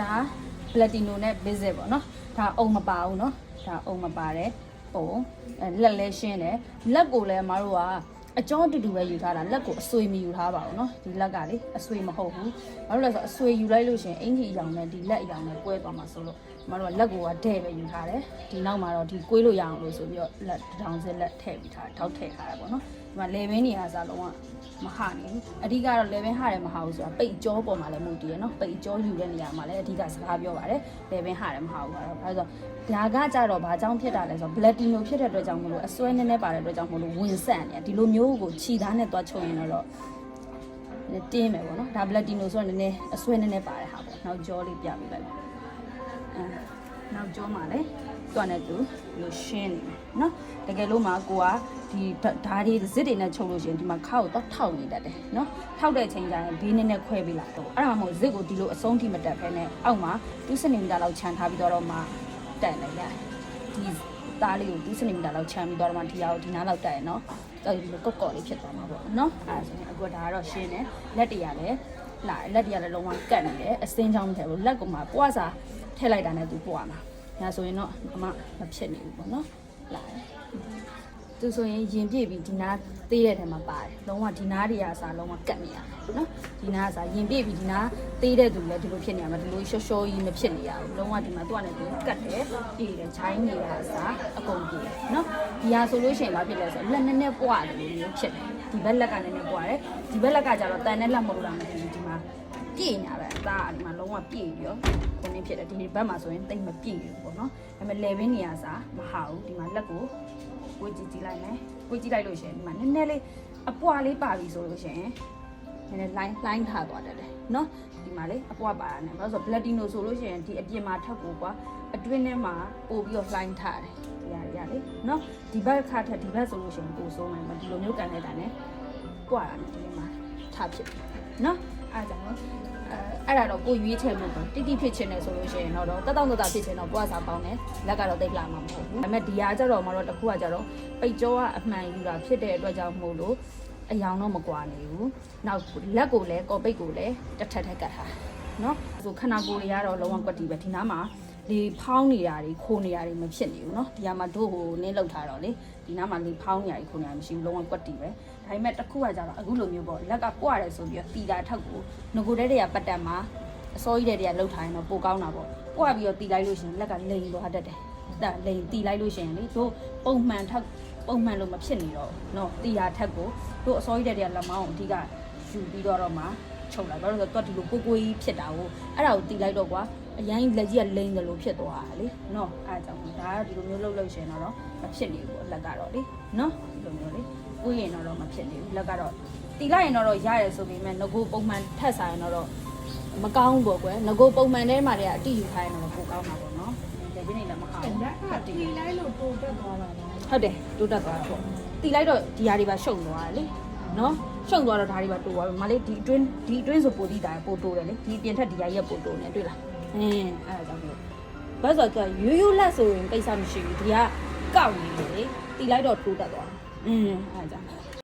ဒါပလက်တီနိုနဲ့ဘစ်ဇစ်ပေါ့နော်ဒါအုံမပါဘူးနော်ဒါအုံမပါတယ်ပုံအဲလက်လဲရှင်းတယ်လက်ကိုလည်းမတို့က အကျောတူတူပဲယူထားတာလက်ကိုအဆွေမယူထားပါဘူးเนาะဒီလက်ကလေအဆွေမဟုတ်ဘူးဘာလို့လဲဆိုတော့အဆွေယူလိုက်လို့ရှရင်အင်ကြီးအယောင်နဲ့ဒီလက်အယောင်နဲ့ကွဲသွားမှာဆိုလို့မတို့ကလက်ကိုကဒဲ့ပဲယူထားတယ်ဒီနောက်မှာတော့ဒီကွေးလို့ရအောင်လို့ဆိုပြီးတော့လက်တစ်ထောင်စက်လက်ထည့်ပြီးထားထောက်ထည့်ထားတယ်ပေါ့နော်ဒီမှာလေဘင်းနေရာစားလုံးဝမဟနေဘူးအဓိကတော့လေဘင်းဟတယ်မဟဘူးဆိုတာပိတ်ကြောပေါ်မှာလည်းမဟုတ်တည်ရနော်ပိတ်ကြောယူတဲ့နေရာမှာလည်းအဓိကစကားပြောပါတယ်လေဘင်းဟတယ်မဟဘူးကတော့ဘာလို့ဆိုတော့ဒါကကြတော့ဘာကြောင့်ဖြစ်တာလဲဆိုတော့ Platino ဖြစ်တဲ့အတွက်ကြောင့်မလို့အစွဲနည်းနည်းပါတဲ့အတွက်ကြောင့်မလို့ဝင်ဆက်နေဒီလိုမျိုး ိုးကိုခြီသားနဲ့တွားချုပ်ရင်တော့တင်းမယ်ပေါ့နော်ဒါ Platino ဆိုတော့နည်းနည်းအစွဲနည်းနည်းပါတဲ့ဟာပေါ့နောက်ကြောလေးပြပေးလိုက်ပါအဲနောက်ကြောမှာလည်းတွားနေသူလို့ရှင်းနေမယ်နော်တကယ်လို့မှကိုကဒီဓာတ်တွေဇစ်တွေနဲ့ချုပ်လို့ရှိရင်ဒီမှာခါကိုတော့ထောက်နေတတ်တယ်နော်ထောက်တဲ့ချိန်ကျရင်ဘေးနည်းနည်းခွဲပေးလိုက်တော့အဲ့ဒါမှမဟုတ်ဇစ်ကိုဒီလိုအဆုံးထိမတက်ဖဲနဲ့အောက်မှာ2စင်တီမီတာလောက်ခြံထားပြီးတော့မှတက်နေရတယ်ဒီသားလေးကို2စင်တီမီတာလောက်ခြံပြီးတော့မှဒီဟာကိုဒီနားလောက်တက်ရနော်တော်ဒီလို ကော့ကော့လေးဖြစ်သွားမှာပေါ့နော်အဲ့ဒါဆိုရင်အခုဒါကတော့ရှင်းတယ်လက်တရလည်းလာလက်တရလည်းလုံးဝကတ်နေတယ်အစင်းချောင်းမထည့်ဘူးလက်ကောင်မှာပွားစာထည့်လိုက်တာနဲ့သူပွားမှာဒါဆိုရင်တော့အမမဖြစ်နေဘူးပေါ့နော်လာတယ် သူဆိုရင်ရင်ပြည့်ပြီးဒီနားသေးတဲ့ထဲမှာပါတယ်လုံးဝဒီနားတွေကအစားလုံးဝကတ်နေရမယ်နော်ဒီနားကစားရင်ပြည့်ပြီးဒီနားသေးတဲ့သူလည်းဒီလိုဖြစ်နေရမှာဒီလိုရှော့ရှော့ကြီးမဖြစ်နေရဘူးလုံးဝဒီမှာသူကလည်းဒီကတ်တယ်ပြည်တယ်ချိုင်းနေရအစားအကုန်ပြည်တယ်နော်ဒီဟာဆိုလို့ရှိရင်ဘာဖြစ်လဲဆိုတော့လက်နဲ့နဲ့ပွားတယ်လို့မျိုးဖြစ်တယ်ဒီဘက်လက်ကလည်းနဲ့ပွားတယ်ဒီဘက်လက်ကကျတော့တန်နဲ့လက်မဟုတ်တာမသိဘူးဒီမှာပြည့်နေတာပဲအသားကဒီမှာလုံးဝပြည့်ပြီးတော့ခုနေဖြစ်တယ်ဒီဘက်မှာဆိုရင်တိတ်မပြည့်ဘူးပေါ့နော်ဒါပေမဲ့ level နေရာစားမဟာဘူးဒီမှာလက်ကို ကိုကြည့်ကြည့်လိုက်မယ်ကိုကြည့်လိုက်လို့ရှင်ဒီမှာနည်းနည်းလေးအပွားလေးပါပြီဆိုလို့ရှင်နည်းနည်း line line ထားသွားတယ်လေနော်ဒီမှာလေအပွားပါတာ ਨੇ ဘာလို့ဆို platinum ဆိုလို့ရှင်ဒီအပြင်မှာထပ်ကိုကွာအတွင်းထဲမှာပို့ပြီးတော့ line ထားတယ်ရရလေနော်ဒီဘက်ခါထက်ဒီဘက်ဆိုလို့ရှင်ပို့ဆိုးမယ်ဒီလိုမျိုးကန်လိုက်တာ ਨੇ ကွာတာ ਨੇ ဒီမှာထဖြစ်နော်အားကြောင့် အဲအဲ့ဒါတော့ကိုရွေးချယ်မှုပေါ့တိတိဖြစ်ချင်တယ်ဆိုလို့ရှိရင်တော့တတောင့်တတဖြစ်ချင်တော့ပွားစားကောင်းတယ်လက်ကတော့တိတ်လာမှာမဟုတ်ဘူးဒါပေမဲ့ဒီဟာကြတော့မတော့တစ်ခုကကြတော့ပိတ်ကြောကအမှန်ယူတာဖြစ်တဲ့အတွက်ကြောင့်မို့လို့အယောင်တော့မကွာနေဘူးနောက်လက်ကိုလည်းကော်ပိတ်ကိုလည်းတစ်ထက်ထက်ကတ်ထားနော်ဆိုခန္ဓာကိုယ်တွေကတော့လုံးဝကွက်တီပဲဒီနားမှာလေဖောင်းနေတာတွေခိုးနေတာတွေမဖြစ်နေဘူးเนาะဒီဟာမှာတို့ဟိုနင်းလောက်ထားတော့လေဒီနားမှာလေဖောင်းနေတာတွေခိုးနေတာမရှိဘူးလုံးဝကွက်တီပဲ ဒါပေမဲ့တစ်ခုကကြတော့အခုလိုမျိုးပေါ့လက်ကပွားတယ်ဆိုပြီးတော့တီတာထက်ကိုငကိုတဲ့တွေကပတ်တက်မှာအစိုးရတဲ့တွေကလှုပ်ထားရင်တော့ပိုကောင်းတာပေါ့ပွားပြီးတော့တီလိုက်လို့ရှိရင်လက်ကလိန်သွားတတ်တယ်ဒါလိန်တီလိုက်လို့ရှိရင်လေတို့ပုံမှန်ထက်ပုံမှန်လို့မဖြစ်နေတော့ဘူးเนาะတီတာထက်ကိုတို့အစိုးရတဲ့တွေကလက်မောင်းကိုအဓိကယူပြီးတော့တော့မှချုပ်လိုက်ဘာလို့လဲဆိုတော့သူကဒီလိုကိုကိုကြီးဖြစ်တာကိုအဲ့ဒါကိုတီလိုက်တော့ကွာအရင်လက်ကြီးကလိန်တယ်လို့ဖြစ်သွားတာလေเนาะအဲ့ဒါကြောင့်ဒါကဒီလိုမျိုးလှုပ်လို့ရှိရင်တော့မဖြစ်နေဘူးအလက်ကတော့လေเนาะဒီလိုမျိုးလေ ကိုရင်တော့မဖြစ်နေဘူးလက်ကတော့တီလိုက်ရင်တော့ရရဲဆိုပေမဲ့ငကိုပုံမှန်ထက်ဆိုင်တော့မကောင်းဘူးပေါ့ကွယ်ငကိုပုံမှန်ထဲမှာတည်းကအတိယူခိုင်းရင်တော့ပိုကောင်းတာပေါ့နော်လက်ချင်းနေလည်းမဟာဘူးလက်ကတီလိုက်လို့တိုးတက်သွားတာလားဟုတ်တယ်တိုးတက်သွားတာပေါ့တီလိုက်တော့ဒီဟာတွေပါရှုံသွားတယ်လေနော်ရှုံသွားတော့ဒါတွေပါတိုးသွားပြီမလေးဒီအတွင်းဒီအတွင်းဆိုပိုတီးတာပိုတိုးတယ်လေဒီပြင်ထက်ဒီဟာရက်ပိုတိုးနေတွေ့လားအင်းအဲ့ဒါကြောင့်မို့ဘာလို့ဆိုတော့ရိုးရိုးလက်ဆိုရင်ကိစ္စမရှိဘူးဒီကကောက်နေတယ်လေတီလိုက်တော့တိုးတက်သွားတယ် အင်းအဲ့ဒါကြောင့်